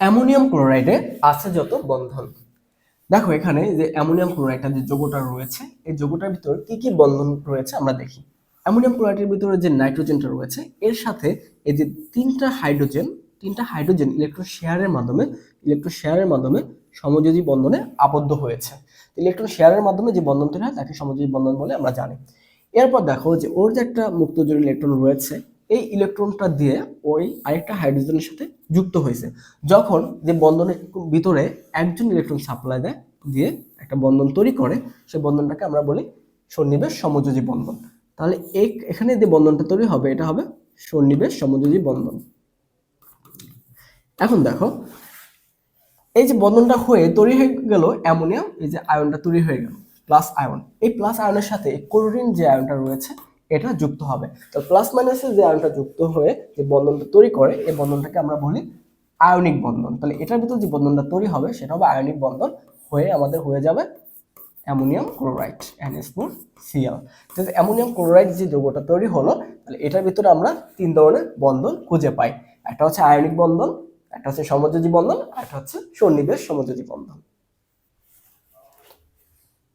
Ammonium ক্লোরাইডে আছে যত বন্ধন। দেখো এখানে যে অ্যামোনিয়াম ক্লোরাইডটা যে যৌগটা রয়েছে, এই যৌগটার ভিতর কি কি বন্ধন রয়েছে আমরা দেখি। অ্যামোনিয়াম ক্লোরাইডের ভিতরে যে নাইট্রোজেনটা রয়েছে, এর সাথে এই যে তিনটা হাইড্রোজেন তিনটা হাইড্রোজেন ইলেকট্রন শেয়ারের মাধ্যমে, ইলেকট্রন শেয়ারের মাধ্যমে সমযোজী বন্ধনে আবদ্ধ হয়েছে। ইলেকট্রন শেয়ারের মাধ্যমে যে বন্ধন তৈরি হয়, তাকে সমযোজী বন্ধন বলে আমরা জানি। এরপর দেখো যে ওর যে একটা মুক্তজোড় ইলেকট্রন রয়েছে এই ইলেকট্রনটা দিয়ে ওই আরেকটা হাইড্রোজেনের সাথে যুক্ত হয়েছে। যখন যে বন্ধনের ভিতরে একজন ইলেকট্রন সাপ্লাই দেয়, দিয়ে একটা বন্ধন তৈরি করে, সেই বন্ধনটাকে আমরা বলি সন্নিবেশ সমযোজী বন্ধন। তাহলে এক- এখানে যে বন্ধনটা তৈরি হবে, এটা হবে সন্নিবেশ সমযোজী বন্ধন। এখন দেখো, এই যে বন্ধনটা হয়ে তৈরি হয়ে গেল অ্যামোনিয়াম এই যে আয়নটা তৈরি হয়ে গেল, প্লাস আয়ন। এই প্লাস আয়নের সাথে ক্লোরিন যে আয়নটা রয়েছে এটা যুক্ত হবে। তো প্লাস মাইনাসের যে আয়নটা যুক্ত হয়ে যে বন্ধনটা তৈরি করে, এই বন্ধনটাকে আমরা বলি আয়নিক বন্ধন। তাহলে এটার ভিতর যে বন্ধনটা তৈরি হবে, সেটা হবে আয়নিক বন্ধন হয়ে আমাদের হয়ে যাবে ammonium chloride NS four CL ammonium chloride যে যৌগটা তৈরি হলো, তাহলে এটার ভিতরে আমরা তিন ধরনের বন্ধন খুঁজে পাই। একটা হচ্ছে আয়নিক বন্ধন, একটা হচ্ছে সমযোজী বন্ধন, আর একটা হচ্ছে সন্নিবেশ সমযোজী বন্ধন।